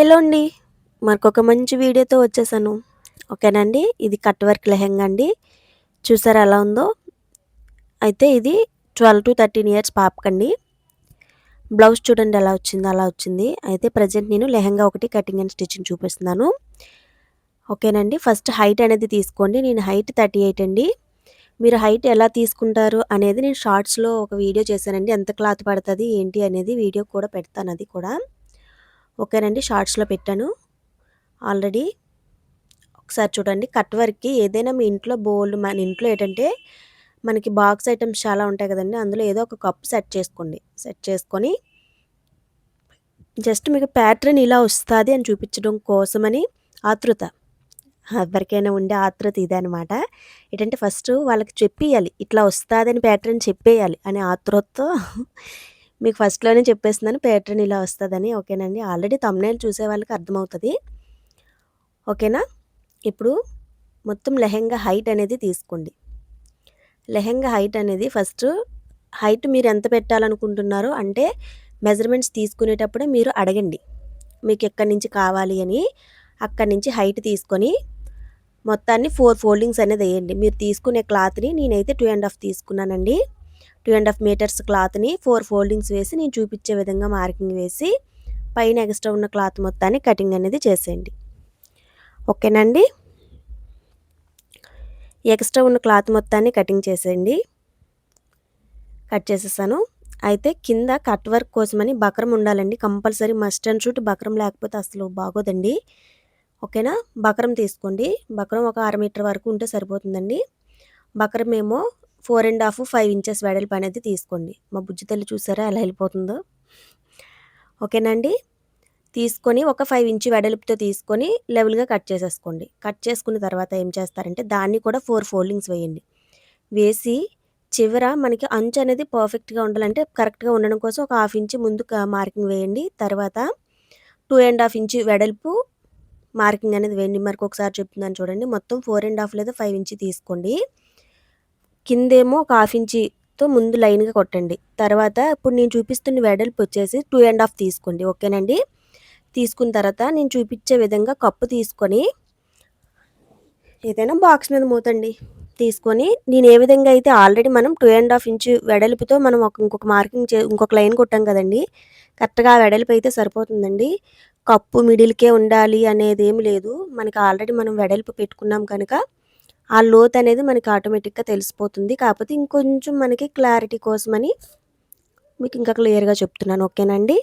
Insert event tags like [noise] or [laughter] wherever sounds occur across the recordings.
Hello అండి. మరొక మంచి వీడియోతో వచ్చేసాను. ఓకేనండి ఇది కట్ వర్క్ లెహెంగా అండి. చూసారా ఎలా ఉందో? అయితే ఇది ట్వెల్వ్ టు థర్టీన్ ఇయర్స్ పాపకండి బ్లౌజ్ చూడండి ఎలా వచ్చిందో అలా వచ్చింది. అయితే ప్రజెంట్ నేను లెహెంగా ఒకటి కటింగ్ అండ్ స్టిచ్చింగ్ చూపిస్తున్నాను. ఓకేనండి ఫస్ట్ హైట్ అనేది తీసుకోండి. నేను హైట్ థర్టీ ఎయిట్ అండి. మీరు హైట్ ఎలా తీసుకుంటారు అనేది నేను షార్ట్స్లో ఒక వీడియో చేశానండి. ఎంత క్లాత్ పడుతుంది ఏంటి అనేది వీడియో కూడా పెడతాను అది కూడా. ఓకేనండి షార్ట్స్లో పెట్టాను. ఆల్రెడీ ఒకసారి చూడండి కట్ వర్క్కి ఏదైనా మీ ఇంట్లో బోల్డ్ మన ఇంట్లో ఏంటంటే మనకి బాక్స్ ఐటమ్స్ చాలా ఉంటాయి కదండి అందులో ఏదో ఒక కప్ సెట్ చేసుకోండి. సెట్ చేసుకొని జస్ట్ మీకు ప్యాటర్న్ ఇలా వస్తుంది అని చూపించడం కోసమని ఆతృత. ఎవరికైనా ఉండే ఆతృత ఇదే అనమాట ఏంటంటే ఫస్ట్ వాళ్ళకి చెప్పేయాలి ఇట్లా వస్తుందని ప్యాటర్న్ చెప్పేయాలి అనే ఆతృతతో మీకు ఫస్ట్లోనే చెప్పేస్తున్నాను ప్యాటర్న్ ఇలా వస్తుందని ఓకేనండి? ఆల్రెడీ తమ్నేల్ చూసే వాళ్ళకి అర్థమవుతుంది. ఓకేనా? ఇప్పుడు మొత్తం లెహెంగా హైట్ అనేది తీసుకోండి. లెహెంగా హైట్ అనేది ఫస్ట్ హైట్ మీరు ఎంత పెట్టాలనుకుంటున్నారో అంటే మెజర్మెంట్స్ తీసుకునేటప్పుడే మీరు అడగండి. మీకు ఎక్కడి నుంచి కావాలి అని అక్కడి నుంచి హైట్ తీసుకొని మొత్తాన్ని ఫోర్ ఫోల్డింగ్స్ అనేది వేయండి. మీరు తీసుకునే క్లాత్ని నేనైతే టూ అండ్ హాఫ్ తీసుకున్నానండి. టూ అండ్ హాఫ్ మీటర్స్ క్లాత్ని ఫోర్ ఫోల్డింగ్స్ వేసి నేను చూపించే విధంగా మార్కింగ్ వేసి పైన ఎక్స్ట్రా ఉన్న క్లాత్ మొత్తాన్ని కటింగ్ అనేది చేసేయండి. ఓకేనండి ఎక్స్ట్రా ఉన్న క్లాత్ మొత్తాన్ని కటింగ్ చేసేయండి. కట్ చేసేసాను. అయితే కింద కట్ వర్క్ కోసమని బక్రం ఉండాలండి. Compulsory must and should buckram లేకపోతే అసలు బాగోదండి. ఓకేనా బక్రం తీసుకోండి. బక్రం ఒక అర మీటర్ వరకు ఉంటే సరిపోతుందండి. బక్రం ఏమో four and half five inches వెడల్పు అనేది తీసుకోండి. మా బుజ్జి తల్లి చూసారా ఎలా వెళ్ళిపోతుందో? ఓకేనండి తీసుకొని ఒక ఫైవ్ ఇంచ్ వెడల్పుతో తీసుకొని లెవెల్గా కట్ చేసేసుకోండి. కట్ చేసుకున్న తర్వాత ఏం చేస్తారంటే దాన్ని కూడా ఫోర్ ఫోల్డింగ్స్ వేయండి. వేసి చివర మనకి అంచు అనేది పర్ఫెక్ట్గా ఉండాలంటే కరెక్ట్గా ఉండడం కోసం ఒక హాఫ్ ఇంచ్ ముందు మార్కింగ్ వేయండి. తర్వాత టూ అండ్ హాఫ్ ఇంచ్ వెడల్పు మార్కింగ్ అనేది వేయండి. మరికి ఒకసారి చెప్తున్నాను చూడండి. మొత్తం ఫోర్ అండ్ హాఫ్ లేదా ఫైవ్ ఇంచ్ తీసుకోండి. కిందేమో ఒక హాఫ్ ఇంచితో ముందు లైన్గా కొట్టండి. తర్వాత ఇప్పుడు నేను చూపిస్తున్న వెడల్పు వచ్చేసి టూ అండ్ హాఫ్ తీసుకోండి. ఓకేనండి? తీసుకున్న తర్వాత నేను చూపించే విధంగా కప్పు తీసుకొని ఏదైనా బాక్స్ మీద మూతండి. తీసుకొని నేను ఏ విధంగా అయితే ఆల్రెడీ మనం టూ అండ్ హాఫ్ ఇంచు వెడల్పుతో మనం ఒక ఇంకొక మార్కింగ్ చే ఇంకొక లైన్ కొట్టాం కదండి? కరెక్ట్గా వెడల్పు అయితే సరిపోతుందండి. కప్పు మిడిల్కే ఉండాలి అనేది ఏమి లేదు. మనకి ఆల్రెడీ మనం వెడల్పు పెట్టుకున్నాం కనుక ఆ లోత్ అనేది మనకి ఆటోమేటిక్గా తెలిసిపోతుంది. కాకపోతే ఇంకొంచెం మనకి క్లారిటీ కోసమని మీకు ఇంకా క్లియర్గా చెప్తున్నాను. ఓకేనండి?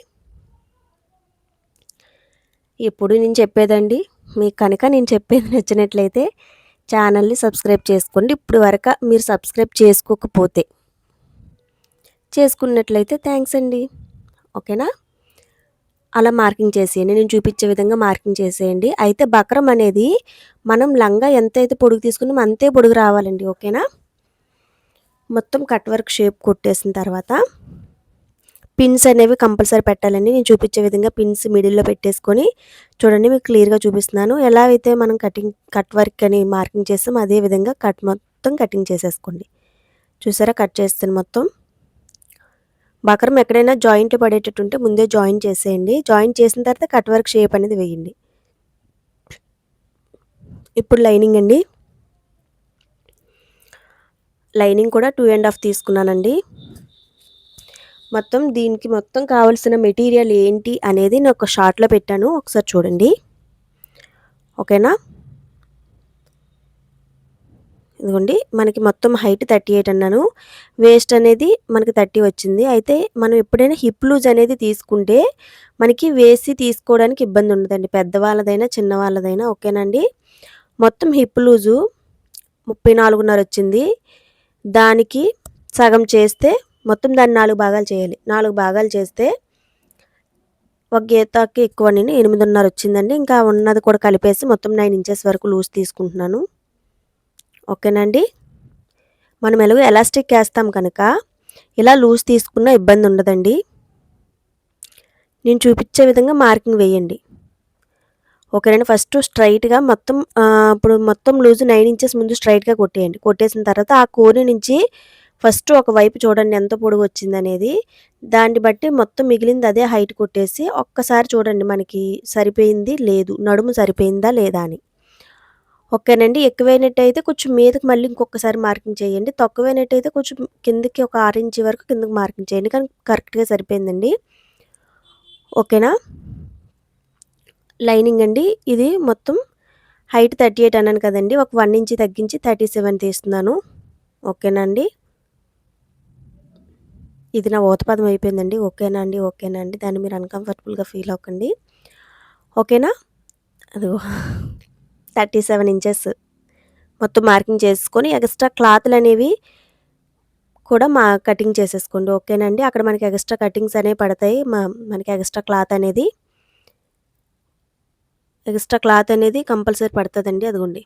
ఎప్పుడు నేను చెప్పేదండి. మీకు కనుక నేను చెప్పేది నచ్చినట్లయితే ఛానల్ని సబ్స్క్రైబ్ చేసుకోండి. ఇప్పుడు వరకు మీరు సబ్స్క్రైబ్ చేసుకోకపోతే చేసుకున్నట్లయితే థ్యాంక్స్ అండి. ఓకేనా? అలా మార్కింగ్ చేసేయండి. నేను చూపించే విధంగా మార్కింగ్ చేసేయండి. అయితే బక్రం అనేది మనం లంగా ఎంత అయితే పొడుగు తీసుకున్నామో అంతే పొడుగు రావాలండి. ఓకేనా? మొత్తం కట్ వర్క్ షేప్ కొట్టేసిన తర్వాత పిన్స్ అనేవి కంపల్సరీ పెట్టాలండి. నేను చూపించే విధంగా పిన్స్ మిడిల్లో పెట్టేసుకొని చూడండి మీకు క్లియర్గా చూపిస్తున్నాను. ఎలా అయితే మనం కటింగ్ కట్ వర్క్ అని మార్కింగ్ చేస్తాం అదే విధంగా కట్ మొత్తం కటింగ్ చేసేసుకోండి. చూసారా? కట్ చేస్తాను మొత్తం. బకరం ఎక్కడైనా జాయింట్ పడేటట్టు ఉంటే ముందే జాయిన్ చేసేయండి. జాయిన్ చేసిన తర్వాత కట్ వర్క్ షేప్ అనేది వేయండి. ఇప్పుడు లైనింగ్ అండి. లైనింగ్ కూడా టూ అండ్ హాఫ్ తీసుకున్నానండి. మొత్తం దీనికి మొత్తం కావాల్సిన మెటీరియల్ ఏంటి అనేది నేను ఒక షార్ట్లో పెట్టాను. ఒకసారి చూడండి. ఓకేనా? ఇదిగోండి మనకి మొత్తం హైట్ థర్టీ ఎయిట్ అన్నాను. వేస్ట్ అనేది మనకి థర్టీ వచ్చింది. అయితే మనం ఎప్పుడైనా హిప్ లూజ్ అనేది తీసుకుంటే మనకి వేసి తీసుకోవడానికి ఇబ్బంది ఉండదండి. పెద్దవాళ్ళదైనా చిన్న వాళ్ళదైనా ఓకేనండి. మొత్తం హిప్ లూజు ముప్పై నాలుగున్నర వచ్చింది. దానికి సగం చేస్తే మొత్తం దాన్ని నాలుగు భాగాలు చేయాలి. నాలుగు భాగాలు చేస్తే ఒక గీతకి ఎక్కువ నేను ఎనిమిదిన్నర వచ్చిందండి. ఇంకా ఉన్నది కూడా కలిపేసి మొత్తం నైన్ ఇంచెస్ వరకు లూజ్ తీసుకుంటున్నాను. ఓకేనండి? మనం ఎలాగో ఎలాస్టిక్ వేస్తాం కనుక ఇలా లూజ్ తీసుకున్న ఇబ్బంది ఉండదండి. నేను చూపించే విధంగా మార్కింగ్ వేయండి. ఓకేనండి ఫస్ట్ స్ట్రైట్గా మొత్తం ఇప్పుడు మొత్తం లూజ్ నైన్ ఇంచెస్ ముందు స్ట్రైట్గా కొట్టేయండి. కొట్టేసిన తర్వాత ఆ కోరి నుంచి ఫస్ట్ ఒక వైపు చూడండి ఎంత పొడుగు వచ్చిందనేది దాన్ని బట్టి మొత్తం మిగిలింది అదే హైట్ కొట్టేసి ఒక్కసారి చూడండి మనకి సరిపోయింది లేదు నడుము సరిపోయిందా లేదా అని. ఓకేనండి. ఎక్కువైనట్టయితే కొంచెం మీదకి మళ్ళీ ఇంకొకసారి మార్కింగ్ చేయండి. తక్కువైనట్టయితే కొంచెం కిందకి ఒక ఆరు ఇంచ్ వరకు కిందకి మార్కింగ్ చేయండి. కానీ కరెక్ట్గా సరిపోయిందండి. ఓకేనా? లైనింగ్ అండి. ఇది మొత్తం హైట్ థర్టీ ఎయిట్ అన్నాను కదండి. ఒక వన్ ఇంచ్ తగ్గించి థర్టీ సెవెన్ తీస్తున్నాను. ఓకేనా అండి? ఇది నా ఓతపదం అయిపోయిందండి. ఓకేనా అండి? ఓకేనా అండి? దాన్ని మీరు అన్కంఫర్టబుల్గా ఫీల్ అవ్వకండి. ఓకేనా? అదిగో. థర్టీ సెవెన్ ఇంచెస్ మొత్తం మార్కింగ్ చేసుకొని ఎక్స్ట్రా క్లాత్లు అనేవి కూడా మా కటింగ్ చేసేసుకోండి. ఓకేనండి? అక్కడ మనకి ఎక్స్ట్రా కటింగ్స్ అనేవి పడతాయి. మా మనకి ఎక్స్ట్రా క్లాత్ అనేది ఎక్స్ట్రా క్లాత్ అనేది కంపల్సరీ పడుతుందండి. అదిగోండి.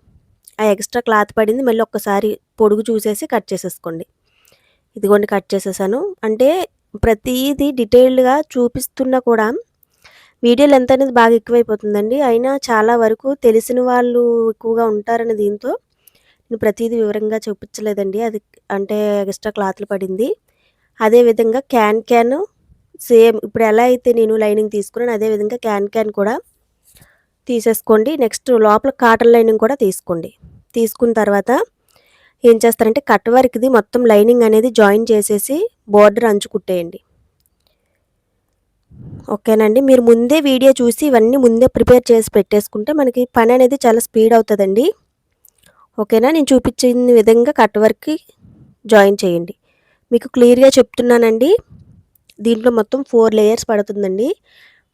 ఆ ఎక్స్ట్రా క్లాత్ పడింది. మళ్ళీ ఒక్కసారి పొడుగు చూసేసి కట్ చేసేసుకోండి. ఇదిగోండి కట్ చేసేసాను. అంటే ప్రతిదీ డీటెయిల్డ్గా చూపిస్తున్నా కూడా వీడియో లెంత్ అనేది బాగా ఎక్కువైపోతుందండి. అయినా చాలా వరకు తెలిసిన వాళ్ళు ఎక్కువగా ఉంటారని దీంతో నేను ప్రతిదీ వివరంగా చూపించలేదండి. అది అంటే ఎక్స్ట్రా క్లాత్లు పడింది. అదేవిధంగా క్యాన్ క్యాన్ సేమ్ ఇప్పుడు ఎలా అయితే నేను లైనింగ్ తీసుకున్నాను అదేవిధంగా క్యాన్ క్యాన్ కూడా తీసేసుకోండి. నెక్స్ట్ లోపల కాటన్ లైనింగ్ కూడా తీసుకోండి. తీసుకున్న తర్వాత ఏం చేస్తారంటే కట్ వర్క్ది మొత్తం లైనింగ్ అనేది జాయిన్ చేసేసి బోర్డర్ అంచు కుట్టేయండి. ఓకేనండి. మీరు ముందే వీడియో చూసి ఇవన్నీ ముందే ప్రిపేర్ చేసి పెట్టేసుకుంటే మనకి పని అనేది చాలా స్పీడ్ అవుతుందండి. ఓకేనా? నేను చూపించిన విధంగా కట్ వర్క్కి జాయిన్ చేయండి. మీకు క్లియర్గా చెప్తున్నానండి. దీంట్లో మొత్తం ఫోర్ లేయర్స్ పడుతుందండి.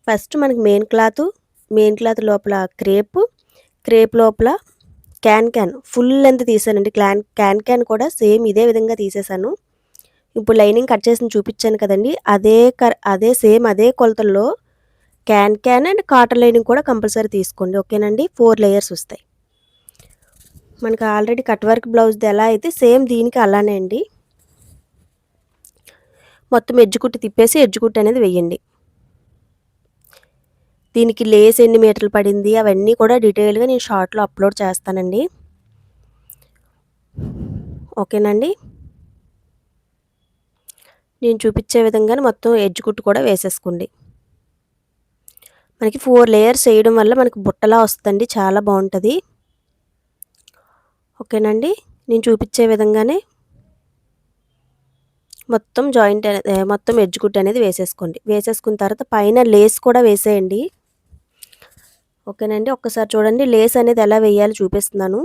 ఫస్ట్ మనకి మెయిన్ క్లాత్ మెయిన్ క్లాత్ లోపల క్రేప్ క్రేప్ లోపల క్యాన్ క్యాన్. ఫుల్ లెంత్ తీసానండి. క్లాన్ క్యాన్ క్యాన్ కూడా సేమ్ ఇదే విధంగా తీసేసాను. ఇప్పుడు లైనింగ్ కట్ చేసి చూపించాను కదండి. అదే అదే సేమ్ అదే కొలతల్లో can can and cotton lining కూడా కంపల్సరీ తీసుకోండి. ఓకేనండి? ఫోర్ లేయర్స్ వస్తాయి. మనకు ఆల్రెడీ కట్ వర్క్ బ్లౌజ్ది ఎలా అయితే సేమ్ దీనికి అలానే అండి. మొత్తం ఎజ్జుకుట్టి తిప్పేసి ఎజ్జుకుట్టి అనేది వేయండి. దీనికి లేస్ ఎన్ని మీటర్లు పడింది అవన్నీ కూడా డీటెయిల్గా నేను షార్ట్లో అప్లోడ్ చేస్తానండి. ఓకేనండి? నేను చూపించే విధంగానే మొత్తం ఎడ్జ్ కుట్టు కూడా వేసేసుకోండి. మనకి ఫోర్ లేయర్స్ వేయడం వల్ల మనకి బుట్టలా వస్తుందండి చాలా బాగుంటుంది. ఓకేనండి నేను చూపించే విధంగానే మొత్తం జాయింట్ మొత్తం ఎడ్జ్ కుట్ అనేది వేసేసుకోండి. వేసేసుకున్న తర్వాత పైన లేస్ కూడా వేసేయండి. ఓకేనండి ఒక్కసారి చూడండి లేస్ అనేది ఎలా వేయాలో చూపిస్తున్నాను.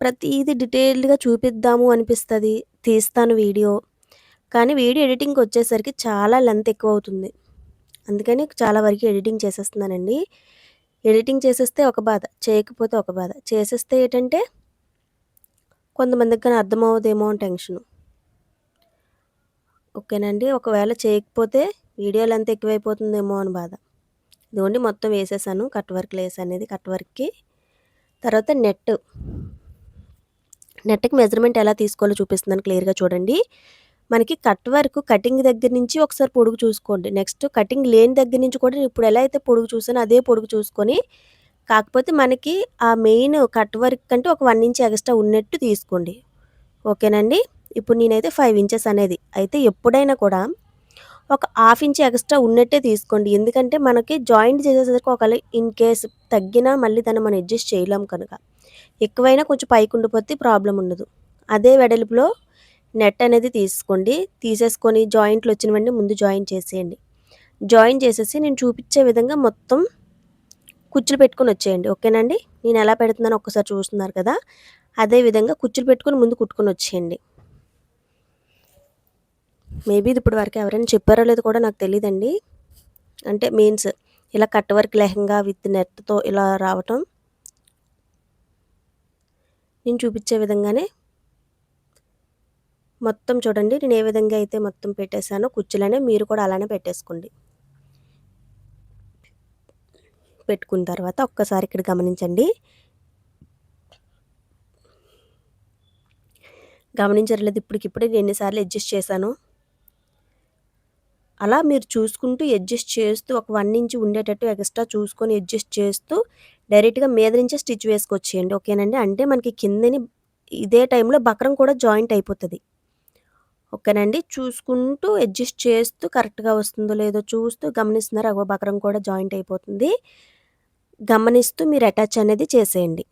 ప్రతిదీ డీటెయిల్డ్గా చూపిద్దాము అనిపిస్తుంది తీస్తాను వీడియో. కానీ వీడియో ఎడిటింగ్కి వచ్చేసరికి చాలా లెంత్ ఎక్కువ అవుతుంది అందుకని చాలా వరకు ఎడిటింగ్ చేసేస్తున్నానండి. ఎడిటింగ్ చేసేస్తే ఒక బాధ చేయకపోతే ఒక బాధ. చేసేస్తే ఏంటంటే కొంతమందికి కానీ అర్థమవుదేమో అని టెన్షను. ఓకేనండి ఒకవేళ చేయకపోతే వీడియో లెంత్ ఎక్కువైపోతుందేమో అని బాధ. ఇదిగోండి మొత్తం వేసేసాను. కట్ వర్క్లు లేస్ అనేది కట్ వర్క్కి. తర్వాత నెట్. నెట్కి మెజర్మెంట్ ఎలా తీసుకోవాలో చూపిస్తున్నాను క్లియర్గా చూడండి. మనకి కట్ వర్క్ కటింగ్ దగ్గర నుంచి ఒకసారి పొడుగు చూసుకోండి. నెక్స్ట్ కటింగ్ లేని దగ్గర నుంచి కూడా ఇప్పుడు ఎలా అయితే పొడుగు చూసానో అదే పొడుగు చూసుకొని కాకపోతే మనకి ఆ మెయిన్ కట్ వర్క్ కంటే ఒక వన్ ఇంచ్ ఎక్స్ట్రా ఉన్నట్టు తీసుకోండి. ఓకేనండి? ఇప్పుడు నేనైతే ఫైవ్ ఇంచెస్ అనేది అయితే ఎప్పుడైనా కూడా ఒక హాఫ్ ఇంచ్ ఎక్స్ట్రా ఉన్నట్టే తీసుకోండి. ఎందుకంటే మనకి జాయింట్ చేసేసరికి ఒకవేళ ఇన్ కేస్ తగ్గినా మళ్ళీ దాన్ని మనం అడ్జస్ట్ చేయలేం కనుక. ఎక్కువైనా కొంచెం పైకి ఉండిపోతే ప్రాబ్లం ఉండదు. అదే వెడల్పులో నెట్ అనేది తీసుకోండి. తీసేసుకొని జాయింట్లు వచ్చినవన్నీ ముందు జాయిన్ చేసేయండి. జాయిన్ చేసేసి నేను చూపించే విధంగా మొత్తం కుచ్చులు పెట్టుకొని వచ్చేయండి. ఓకేనండి నేను ఎలా పెడుతున్నానో ఒక్కసారి చూస్తున్నారు కదా? అదే విధంగా కుచ్చులు పెట్టుకొని ముందు కుట్టుకొని వచ్చేయండి. మేబీ ఇది ఇప్పుడు వరకు ఎవరైనా చెప్పారో లేదో కూడా నాకు తెలియదండి అంటే మీన్స్ ఇలా కట్ వర్క్ లెహంగా విత్ నెట్తో ఇలా రావటం. నేను చూపించే విధంగానే మొత్తం చూడండి. నేను ఏ విధంగా అయితే మొత్తం పెట్టేశానో కుచ్చులనే మీరు కూడా అలానే పెట్టేసుకోండి. పెట్టుకున్న తర్వాత ఒక్కసారి ఇక్కడ గమనించండి. గమనించట్లేదు ఇప్పటికిప్పుడే నేను ఎన్నిసార్లు అడ్జస్ట్ చేశాను. అలా మీరు చూసుకుంటూ అడ్జస్ట్ చేస్తూ ఒక వన్ ఇంచ్ ఉండేటట్టు ఎక్స్ట్రా చూసుకొని అడ్జస్ట్ చేస్తూ డైరెక్ట్గా మీద నుంచే స్టిచ్ వేసుకొచ్చేయండి. ఓకేనండి? అంటే మనకి కిందని ఇదే టైంలో బక్రం కూడా జాయింట్ అయిపోతుంది. ఓకేనండి. చూసుకుంటూ అడ్జస్ట్ చేస్తూ కరెక్ట్గా వస్తుందో లేదో చూస్తూ గమనిస్తున్నారు అగో బకరం కూడా జాయింట్ అయిపోతుంది. గమనిస్తూ మీరు అటాచ్ అనేది చేసేయండి.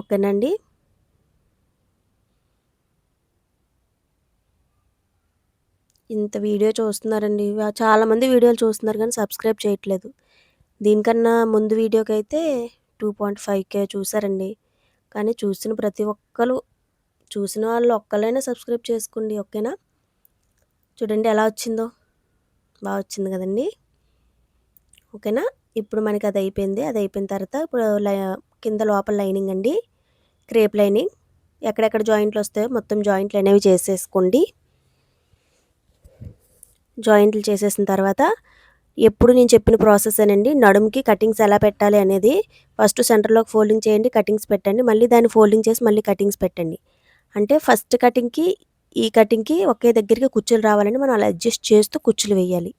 ఓకేనండి. ఇంత వీడియో చూస్తున్నారండి. చాలామంది వీడియోలు చూస్తున్నారు కానీ సబ్స్క్రైబ్ చేయట్లేదు. దీనికన్నా ముందు వీడియోకి అయితే టూ పాయింట్ ఫైవ్ కే చూసారండి. కానీ చూసిన ప్రతి ఒక్కరు చూసిన వాళ్ళు ఒక్కలైనా సబ్స్క్రైబ్ చేసుకోండి ఓకేనా? చూడండి ఎలా వచ్చిందో. బాగా వచ్చింది కదండి. ఓకేనా? ఇప్పుడు మనకి అది అయిపోయింది. అది అయిపోయిన తర్వాత ఇప్పుడు కింద లోపల లైనింగ్ అండి. Crepe lining. ఎక్కడెక్కడ జాయింట్లు వస్తాయో మొత్తం జాయింట్లు అనేవి చేసేసుకోండి. జాయింట్లు చేసేసిన తర్వాత ఎప్పుడు నేను చెప్పిన ప్రాసెస్ అనండి. నడుముకి కటింగ్స్ ఎలా పెట్టాలి అనేది ఫస్ట్ సెంటర్లోకి ఫోల్డింగ్ చేయండి కటింగ్స్ పెట్టండి. మళ్ళీ దాన్ని ఫోల్డింగ్ చేసి మళ్ళీ కటింగ్స్ పెట్టండి. అంటే ఫస్ట్ కటింగ్కి ఈ కటింగ్కి ఒకే దగ్గరికి కుచ్చులు రావాలని మనం అలా అడ్జస్ట్ చేస్తూ కుచ్చులు వేయాలి.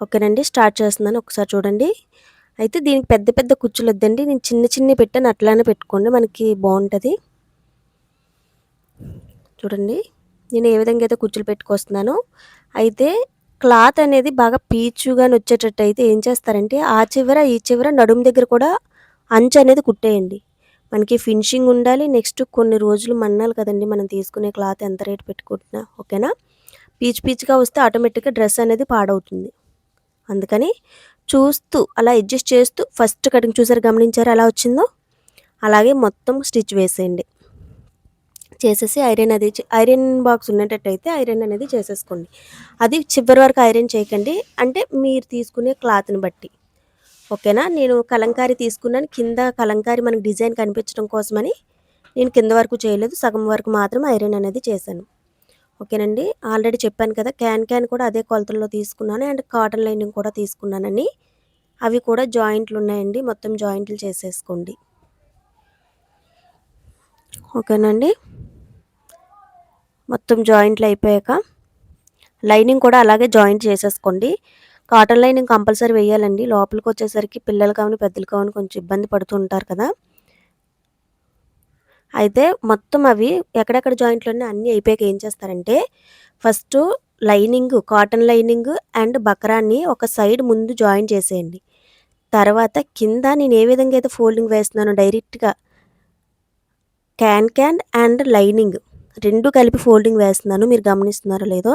ఓకేనండి స్టార్ట్ చేస్తున్నాను. ఒకసారి చూడండి. అయితే దీనికి పెద్ద పెద్ద కుచ్చులు వద్దండి. నేను చిన్న చిన్న పెట్టాను. అట్లానే పెట్టుకోండి. మనకి బాగుంటుంది. చూడండి. నేను ఏ విధంగా అయితే కుచ్చులు పెట్టుకొస్తున్నానో అయితే క్లాత్ అనేది బాగా పీచుగా వచ్చేటట్టు అయితే ఏం చేస్తారంటే ఆ చివర ఈ చివర నడుము దగ్గర కూడా అంచు అనేది కుట్టేయండి. మనకి ఫినిషింగ్ ఉండాలి. నెక్స్ట్ కొన్ని రోజులు మన్నాలి కదండి మనం తీసుకునే క్లాత్ ఎంత రేట్ పెట్టుకుంటున్నా. ఓకేనా? పీచ్ పీచ్గా వస్తే ఆటోమేటిక్గా డ్రెస్ అనేది పాడవుతుంది. అందుకని చూస్తూ అలా అడ్జస్ట్ చేస్తూ ఫస్ట్ కటింగ్ చూసారు గమనించారు ఎలా వచ్చిందో? అలాగే మొత్తం స్టిచ్ వేసేయండి. చేసేసి ఐరన్ అది ఐరన్ బాక్స్ ఉన్నట్టయితే ఐరన్ అనేది చేసేసుకోండి. అది చివరి వరకు ఐరన్ చేయకండి. అంటే మీరు తీసుకునే క్లాత్ని బట్టి. ఓకేనా? నేను కలంకారీ తీసుకున్నాను. కింద కలంకారీ మనకి డిజైన్ కనిపించడం కోసమని నేను కింద వరకు చేయలేదు. సగం వరకు మాత్రం ఐరన్ అనేది చేశాను. ఓకేనండి? ఆల్రెడీ చెప్పాను కదా క్యాన్ క్యాన్ కూడా అదే కొలతల్లో తీసుకున్నాను అండ్ కాటన్ లైనింగ్ కూడా తీసుకున్నానని అవి కూడా జాయింట్లు ఉన్నాయండి. మొత్తం జాయింట్లు చేసేసుకోండి. ఓకేనండి? మొత్తం జాయింట్లు అయిపోయాక లైనింగ్ కూడా అలాగే జాయింట్ చేసేసుకోండి. కాటన్ లైనింగ్ కంపల్సరీ వేయాలండి. లోపలికి వచ్చేసరికి పిల్లలు కావని పెద్దలు కావని కొంచెం ఇబ్బంది పడుతూ ఉంటారు కదా. అయితే మొత్తం అవి ఎక్కడెక్కడ జాయింట్లోనే అన్నీ అయిపోయాక ఏం చేస్తారంటే first lining cotton lining and బక్రాన్ని ఒక సైడ్ ముందు జాయిన్ చేసేయండి. తర్వాత కింద నేను ఏ విధంగా అయితే ఫోల్డింగ్ వేస్తున్నానో డైరెక్ట్గా క్యాన్ క్యాన్ అండ్ లైనింగ్ రెండు కలిపి ఫోల్డింగ్ వేస్తున్నాను. మీరు గమనిస్తున్నారో లేదో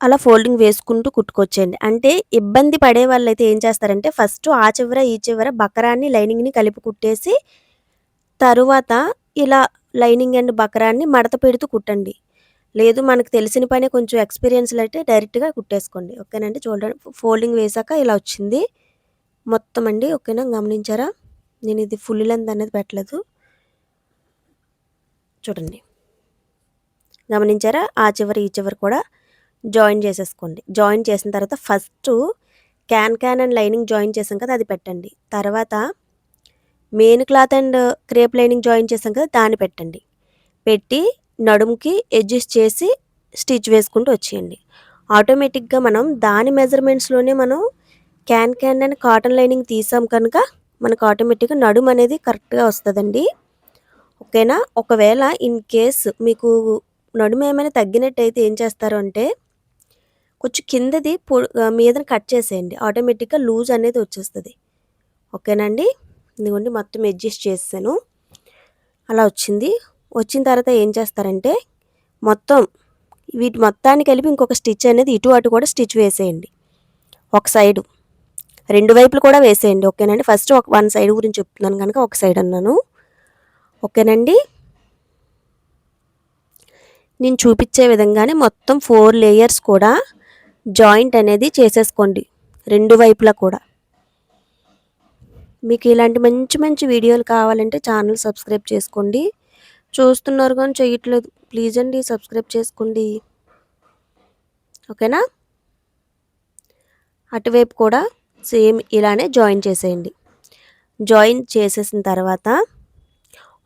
అలా ఫోల్డింగ్ వేసుకుంటూ కుట్టుకొచ్చేయండి. అంటే ఇబ్బంది పడే వాళ్ళు అయితే ఏం చేస్తారంటే ఫస్ట్ ఆ చివర ఈ చివర బకరాన్ని లైనింగ్ని కలిపి కుట్టేసి తరువాత ఇలా లైనింగ్ అండ్ బకరాన్ని మడత పెడుతూ కుట్టండి. లేదు మనకు తెలిసిన పని కొంచెం ఎక్స్పీరియన్స్లు అయితే డైరెక్ట్గా కుట్టేసుకోండి. ఓకేనండి చూడండి ఫోల్డింగ్ వేసాక ఇలా వచ్చింది. మొత్తం అండి ఓకేనా? గమనించారా? నేను ఇది ఫుల్ లెంత్ అనేది పెట్టలేదు. చూడండి. గమనించారా? ఆ చివరి ఈ చివరి కూడా జాయిన్ చేసేసుకోండి. జాయిన్ చేసిన తర్వాత first can can and lining join చేసాం కదా అది పెట్టండి. తర్వాత main cloth and crepe lining join చేసాం కదా దాన్ని పెట్టండి. పెట్టి నడుముకి అడ్జస్ట్ చేసి స్టిచ్ వేసుకుంటూ వచ్చేయండి. ఆటోమేటిక్గా మనం దాని మెజర్మెంట్స్లోనే మనం can can and cotton lining తీసాం కనుక మనకు ఆటోమేటిక్గా నడుము అనేది కరెక్ట్గా వస్తుందండి. ఓకేనా? ఒకవేళ ఇన్ కేస్ మీకు నడుము ఏమైనా తగ్గినట్టయితే ఏం చేస్తారు అంటే కొంచెం కిందది పొ మీదని కట్ చేసేయండి. ఆటోమేటిక్గా లూజ్ అనేది వచ్చేస్తుంది. ఓకేనండి? ఇదిగోండి మొత్తం అడ్జస్ట్ చేసాను అలా వచ్చింది. వచ్చిన తర్వాత ఏం చేస్తారంటే మొత్తం వీటి మొత్తాన్ని కలిపి ఇంకొక స్టిచ్ అనేది ఇటు అటు కూడా స్టిచ్ వేసేయండి. ఒక సైడు రెండు వైపులు కూడా వేసేయండి. ఓకేనండి? ఫస్ట్ ఒక వన్ సైడ్ గురించి చెప్తున్నాను కనుక ఒక సైడ్ అన్నాను. ఓకేనండి? నేను చూపించే విధంగానే మొత్తం ఫోర్ లేయర్స్ కూడా జాయింట్ అనేది చేసేసుకోండి. రెండు వైపులా కూడా. మీకు ఇలాంటి మంచి మంచి వీడియోలు కావాలంటే ఛానల్ సబ్స్క్రైబ్ చేసుకోండి. చూస్తున్నారు కానీ చేయట్లేదు ప్లీజ్ అండి సబ్స్క్రైబ్ చేసుకోండి. ఓకేనా? అటువైపు కూడా సేమ్ ఇలానే జాయిన్ చేసేయండి. జాయిన్ చేసేసిన తర్వాత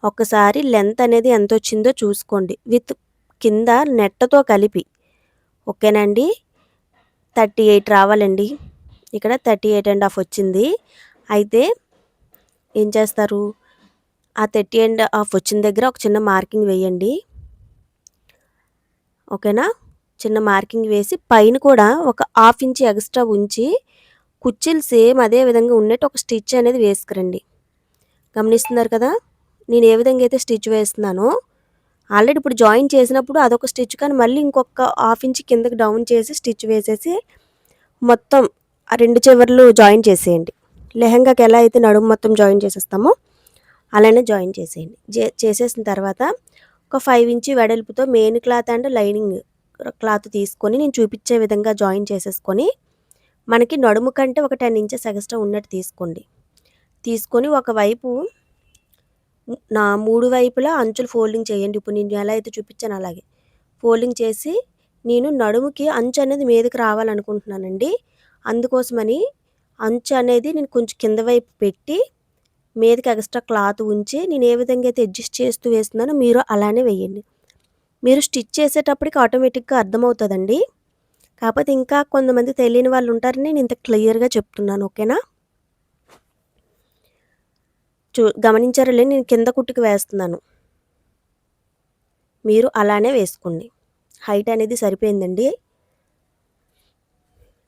ఒకసారి లెంత్ అనేది ఎంత వచ్చిందో చూసుకోండి. విత్ కింద నెట్టతో కలిపి. ఓకేనండి థర్టీ ఎయిట్ రావాలండి. ఇక్కడ థర్టీ ఎయిట్ అండ్ హాఫ్ వచ్చింది. అయితే ఏం చేస్తారు? ఆ థర్టీ అండ్ హాఫ్ వచ్చిన దగ్గర ఒక చిన్న మార్కింగ్ వేయండి. ఓకేనా? చిన్న మార్కింగ్ వేసి పైన కూడా ఒక హాఫ్ ఇంచ్ ఎక్స్ట్రా ఉంచి కుర్చీలు సేమ్ అదే విధంగా ఉన్నట్టు ఒక స్టిచ్ అనేది వేసుకురండి. గమనిస్తున్నారు కదా? నేను ఏ విధంగా అయితే స్టిచ్ వేస్తున్నానో ఆల్రెడీ ఇప్పుడు జాయిన్ చేసినప్పుడు అదొక స్టిచ్ కానీ మళ్ళీ ఇంకొక హాఫ్ ఇంచ్ కిందకి డౌన్ చేసి స్టిచ్ వేసేసి మొత్తం రెండు చివర్లు జాయిన్ చేసేయండి. లెహంగాకి ఎలా అయితే నడుము మొత్తం జాయిన్ చేసేస్తామో అలానే జాయిన్ చేసేయండి. చే చేసేసిన తర్వాత ఒక ఫైవ్ ఇంచ్ వెడల్పుతో main cloth and lining cloth తీసుకొని నేను చూపించే విధంగా జాయిన్ చేసేసుకొని మనకి నడుము కంటే ఒక టెన్ ఇంచెస్ ఎక్స్ట్రా ఉన్నట్టు తీసుకోండి. తీసుకొని ఒకవైపు నా మూడు వైపులా అంచులు ఫోల్డింగ్ చేయండి. ఇప్పుడు నేను ఎలా అయితే చూపించాను అలాగే. ఫోల్డింగ్ చేసి నేను నడుముకి అంచు అనేది మీదకి రావాలనుకుంటున్నానండి. అందుకోసమని అంచు అనేది నేను కొంచెం కింద వైపు పెట్టి మీదకి ఎక్స్ట్రా క్లాత్ ఉంచి నేను ఏ విధంగా అయితే అడ్జస్ట్ చేస్తూ వేస్తున్నానో మీరు అలానే వేయండి. మీరు స్టిచ్ చేసేటప్పటికి ఆటోమేటిక్గా అర్థమవుతుందండి. కాకపోతే ఇంకా కొంతమంది తెలియని వాళ్ళు ఉంటారని నేను ఇంత క్లియర్గా చెప్తున్నాను. ఓకేనా? చూ గమనించారులే నేను కింద కుట్టుకు వేస్తున్నాను. మీరు అలానే వేసుకోండి. హైట్ అనేది సరిపోయిందండి.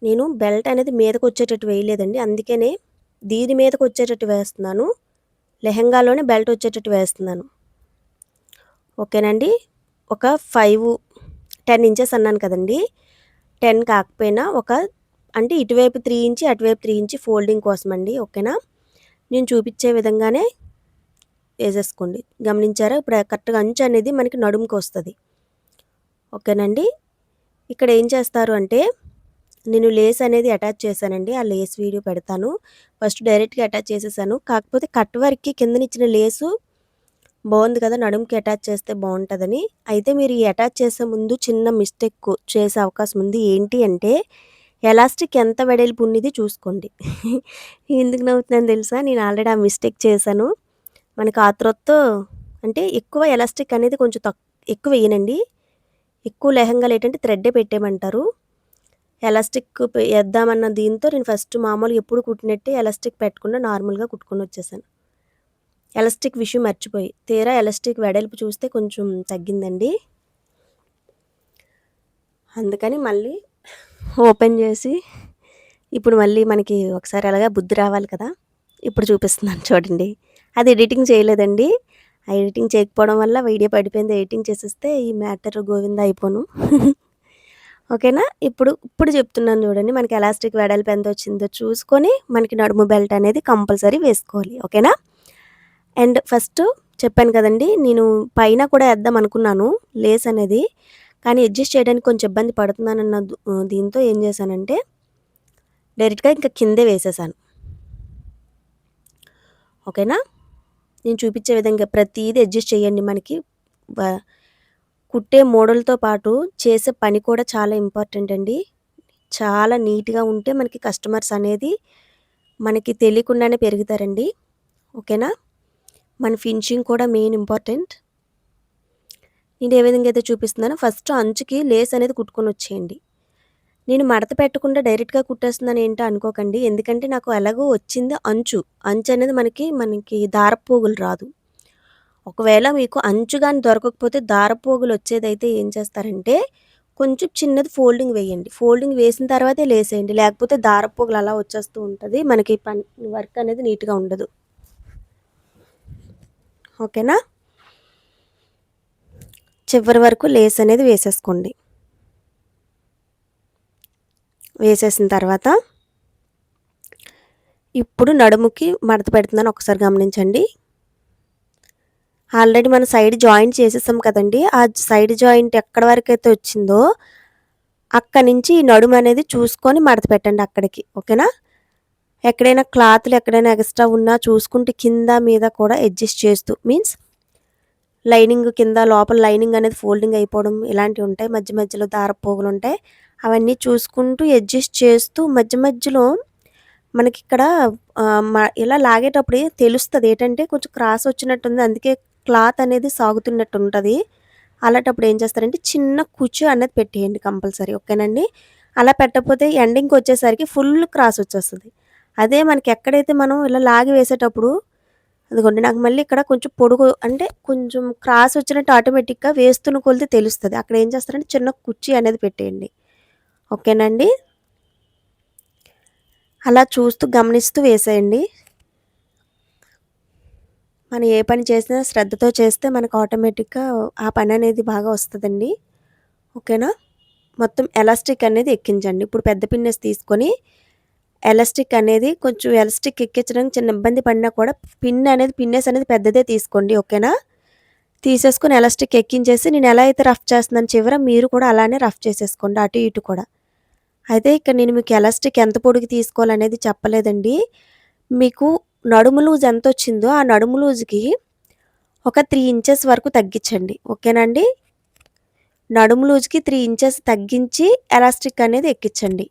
నేను బెల్ట్ అనేది మీదకు వచ్చేటట్టు వేయలేదండి. అందుకనే దీని మీదకు వచ్చేటట్టు వేస్తున్నాను. లెహంగాలోనే బెల్ట్ వచ్చేటట్టు వేస్తున్నాను. ఓకేనండి? ఒక ఫైవ్ టెన్ ఇంచెస్ అన్నాను కదండి. టెన్ కాకపోయినా ఒక అంటే ఇటువైపు త్రీ ఇంచి అటువైపు త్రీ ఇంచి ఫోల్డింగ్ కోసం అండి ఓకేనా? నేను చూపించే విధంగానే వేసేసుకోండి. గమనించారా? ఇప్పుడు కరెక్ట్గా అంచు అనేది మనకి నడుముకు వస్తుంది. ఓకేనండి? ఇక్కడ ఏం చేస్తారు అంటే నేను లేస్ అనేది అటాచ్ చేశానండి. ఆ లేస్ వీడియో పెడతాను. ఫస్ట్ డైరెక్ట్గా అటాచ్ చేసేసాను. కాకపోతే కట్ వర్క్కి కిందనిచ్చిన లేసు బాగుంది కదా నడుముకి అటాచ్ చేస్తే బాగుంటుందని. అయితే మీరు ఈ అటాచ్ చేసే ముందు చిన్న మిస్టేక్ చేసే అవకాశం ఉంది. ఏంటి అంటే ఎలాస్టిక్ ఎంత వెడల్పు ఉన్నది చూసుకోండి. ఎందుకు నవ్వుతున్నాను తెలుసా? నేను ఆల్రెడీ ఆ మిస్టేక్ చేశాను. మనకు ఆత్రొత్తో అంటే ఎక్కువ ఎలాస్టిక్ అనేది కొంచెం తక్కువ ఎక్కువ వేయనండి. ఎక్కువ లెహంగాలు ఏంటంటే థ్రెడ్డే పెట్టేయమంటారు. ఎలాస్టిక్ వేద్దామన్న దీంతో నేను ఫస్ట్ మామూలుగా ఎప్పుడు కుట్టినట్టే ఎలాస్టిక్ పెట్టకుండా నార్మల్గా కుట్టుకొని వచ్చేసాను. ఎలాస్టిక్ విషయం మర్చిపోయి. తీరా ఎలాస్టిక్ వెడల్పు చూస్తే కొంచెం తగ్గిందండి. అందుకని మళ్ళీ ఓపెన్ చేసి ఇప్పుడు మళ్ళీ మనకి ఒకసారి అలాగా బుద్ధి రావాలి కదా. ఇప్పుడు చూపిస్తున్నాను చూడండి. అది ఎడిటింగ్ చేయలేదండి. ఆ ఎడిటింగ్ చేయకపోవడం వల్ల వీడియో పడిపోయింది. ఎడిటింగ్ చేసేస్తే ఈ మ్యాటర్ గోవింద అయిపోను. [laughs] ఓకేనా? ఇప్పుడు ఇప్పుడు చెప్తున్నాను చూడండి. మనకి ఎలాస్టిక్ వెడల్పు ఎంత వచ్చిందో చూసుకొని మనకి నడుము బెల్ట్ అనేది కంపల్సరీ వేసుకోవాలి. ఓకేనా? అండ్ ఫస్ట్ చెప్పాను కదండి నేను పైన కూడా వేద్దాం అనుకున్నాను. లేస్ అనేది కానీ అడ్జస్ట్ చేయడానికి కొంచెం ఇబ్బంది పడుతున్నానన్న దీంతో ఏం చేశానంటే డైరెక్ట్గా ఇంకా కిందే వేసేసాను. ఓకేనా? నేను చూపించే విధంగా ప్రతిదీ అడ్జస్ట్ చేయండి మనకి. కుట్టే మోడల్తో పాటు చేసే పని కూడా చాలా ఇంపార్టెంట్ అండి. చాలా నీట్గా ఉంటే మనకి కస్టమర్స్ అనేది మనకి తెలియకుండానే పెరుగుతారండి. ఓకేనా? మన ఫినిషింగ్ కూడా మెయిన్ ఇంపార్టెంట్. నేను ఏ విధంగా అయితే చూపిస్తున్నానో ఫస్ట్ అంచుకి లేస్ అనేది కుట్టుకొని వచ్చేయండి. నేను మడత పెట్టకుండా డైరెక్ట్గా కుట్టేస్తున్నాను ఏంటో అనుకోకండి. ఎందుకంటే నాకు ఎలాగో వచ్చింది అంచు. అంచు అనేది మనకి మనకి దారపోగులు రాదు. ఒకవేళ మీకు అంచు కానీ దొరకకపోతే దారపోగులు వచ్చేదైతే ఏం చేస్తారంటే కొంచెం చిన్నది ఫోల్డింగ్ వేయండి. ఫోల్డింగ్ వేసిన తర్వాతే లేసేయండి. లేకపోతే దారపోగులు అలా వచ్చేస్తూ ఉంటుంది. మనకి పని వర్క్ అనేది నీట్గా ఉండదు. ఓకేనా? చివరి వరకు లేస్ అనేది వేసేసుకోండి. వేసేసిన తర్వాత ఇప్పుడు నడుముకి మడత పెడుతుందని ఒకసారి గమనించండి. ఆల్రెడీ మనం సైడ్ జాయింట్ చేసేసాం కదండి ఆ సైడ్ జాయింట్ ఎక్కడి వరకు అయితే వచ్చిందో అక్కడి నుంచి నడుము అనేది చూసుకొని మడత పెట్టండి అక్కడికి ఓకేనా? ఎక్కడైనా క్లాత్లు ఎక్కడైనా ఎక్స్ట్రా ఉన్నా చూసుకుంటే కింద మీద కూడా అడ్జస్ట్ చేస్తూ మీన్స్ లైనింగ్ కింద లోపల లైనింగ్ అనేది ఫోల్డింగ్ అయిపోవడం ఇలాంటివి ఉంటాయి. మధ్య మధ్యలో దారపోగులు ఉంటాయి. అవన్నీ చూసుకుంటూ అడ్జస్ట్ చేస్తూ మధ్య మధ్యలో మనకి ఇక్కడ ఇలా లాగేటప్పుడు తెలుస్తుంది. ఏంటంటే కొంచెం క్రాస్ వచ్చినట్టుంది. అందుకే క్లాత్ అనేది సాగుతున్నట్టు ఉంటుంది. అలాంటప్పుడు ఏం చేస్తారంటే చిన్న కుచ్చు అనేది పెట్టేయండి కంపల్సరీ. ఓకేనండి? అలా పెట్టకపోతే ఎండింగ్కి వచ్చేసరికి ఫుల్ క్రాస్ వచ్చేస్తుంది. అదే మనకి ఎక్కడైతే మనం ఇలా లాగి వేసేటప్పుడు అదిగోండి నాకు మళ్ళీ ఇక్కడ కొంచెం పొడుగు అంటే కొంచెం క్రాస్ వచ్చినట్టు ఆటోమేటిక్గా వేస్తున్న కొలితే తెలుస్తుంది. అక్కడ ఏం చేస్తారంటే చిన్న కుర్చీ అనేది పెట్టేయండి. ఓకేనండి? అలా చూస్తూ గమనిస్తూ వేసేయండి. మనం ఏ పని చేసినా శ్రద్ధతో చేస్తే మనకు ఆటోమేటిక్గా ఆ పని అనేది బాగా వస్తుందండి. ఓకేనా? మొత్తం ఎలాస్టిక్ అనేది ఎక్కించండి. ఇప్పుడు పెద్ద పిన్నెస్ తీసుకొని ఎలాస్టిక్ అనేది కొంచెం ఎలాస్టిక్ ఎక్కించడానికి చిన్న ఇబ్బంది పడినా కూడా పిన్ అనేది పిన్నెస్ అనేది పెద్దదే తీసుకోండి ఓకేనా? తీసేసుకుని ఎలాస్టిక్ ఎక్కించేసి నేను ఎలా అయితే రఫ్ చేస్తున్నాను చివర మీరు కూడా అలానే రఫ్ చేసేసుకోండి అటు ఇటు కూడా. అయితే ఇక్కడ నేను మీకు ఎలాస్టిక్ ఎంత పొడిగి తీసుకోవాలనేది చెప్పలేదండి. మీకు నడుము లూజ్ ఎంత వచ్చిందో ఆ నడుము లూజ్కి ఒక త్రీ ఇంచెస్ వరకు తగ్గించండి ఓకేనండి నడుము లూజ్కి త్రీ ఇంచెస్ తగ్గించి ఎలాస్టిక్ అనేది ఎక్కించండి.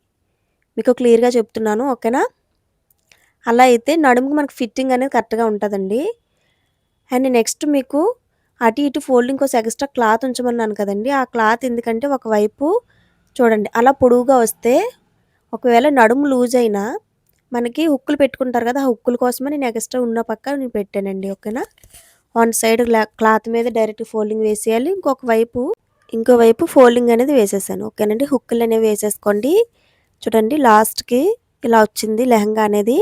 మీకు క్లియర్గా చెప్తున్నాను ఓకేనా? అలా అయితే నడుముకి మనకు ఫిట్టింగ్ అనేది కరెక్ట్గా ఉంటుందండి. అండ్ నెక్స్ట్ మీకు అటు ఇటు ఫోల్డింగ్ కోసం ఎక్స్ట్రా క్లాత్ ఉంచమన్నాను కదండి. ఆ క్లాత్ ఎందుకంటే ఒకవైపు చూడండి అలా పొడవుగా వస్తే ఒకవేళ నడుము లూజ్ అయినా మనకి హుక్కులు పెట్టుకుంటారు కదా ఆ హుక్కుల కోసమే నేను ఎక్స్ట్రా ఉన్న పక్క నేను పెట్టానండి ఓకేనా? వన్ సైడ్ క్లాత్ మీద డైరెక్ట్ ఫోల్డింగ్ వేసేయాలి. ఇంకొక వైపు ఇంకో వైపు ఫోల్డింగ్ అనేది వేసేసాను ఓకేనండి? హుక్కులు అనేవి వేసేసుకోండి. చూడండి లాస్ట్కి ఇలా వచ్చింది లెహంగా అనేది.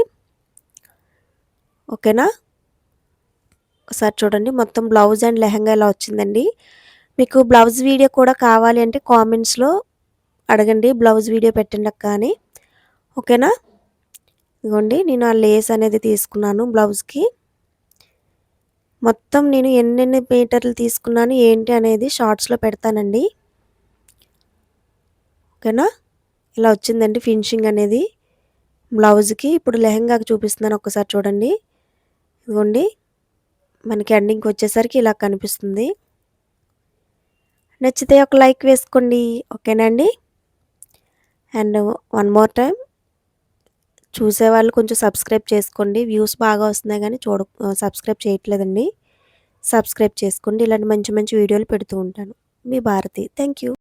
ఓకేనా? ఒకసారి చూడండి మొత్తం బ్లౌజ్ అండ్ లెహంగా ఇలా వచ్చిందండి. మీకు బ్లౌజ్ వీడియో కూడా కావాలి అంటే కామెంట్స్లో అడగండి బ్లౌజ్ వీడియో పెట్టండి అక్క అని. ఓకేనా? ఇదిగోండి నేను ఆ లేస్ అనేది తీసుకున్నాను బ్లౌజ్కి. మొత్తం నేను ఎన్నెన్ని మీటర్లు తీసుకున్నాను ఏంటి అనేది షార్ట్స్లో పెడతానండి. ఓకేనా? ఇలా వచ్చిందండి ఫినిషింగ్ అనేది. బ్లౌజ్కి ఇప్పుడు లెహంగాకి చూపిస్తున్నాను ఒకసారి చూడండి. ఇదిగోండి. మనకి ఎండింగ్కి వచ్చేసరికి ఇలా కనిపిస్తుంది. నచ్చితే ఒక లైక్ వేసుకోండి. ఓకేనండి అండ్? వన్ మోర్ టైం చూసేవాళ్ళు కొంచెం సబ్స్క్రైబ్ చేసుకోండి. వ్యూస్ బాగా వస్తున్నాయి కానీ చూడ సబ్స్క్రైబ్ చేయట్లేదండి. సబ్స్క్రైబ్ చేసుకోండి. ఇలాంటి మంచి మంచి వీడియోలు పెడుతూ ఉంటాను. మీ భారతి. Thank you